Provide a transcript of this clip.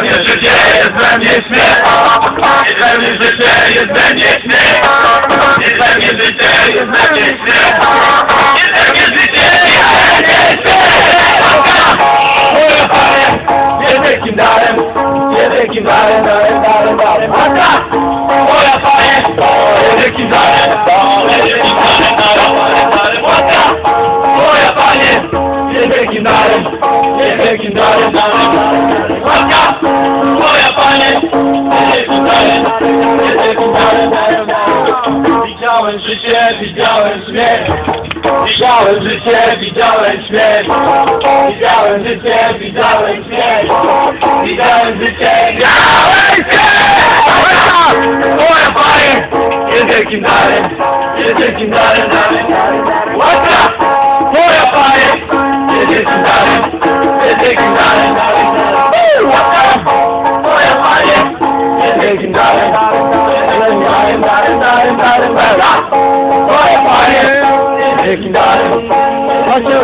mnie życie, jest we mnie śmiech Jest we mnie życie, jest we mnie śmiech Jest we mnie życie, jest we mnie śmiech Jest we mnie życie, nie wielkim darem Nie wielkim darem! Moja panie, nie wielkim darem Nie wielkim darem! Moja panie, nie wielkim darem Nie wielkim darem życie, widziałem śmierć. Widziałem życie, widziałem śmierć. Widziałem życie, widziałem śmierć. Widziałem życie, widziałem śmierć. Moja panie, jedzie kim dalej, jedzie kim dalej, dalej, dalej. Łatra! Panie! Dzięki. Panie!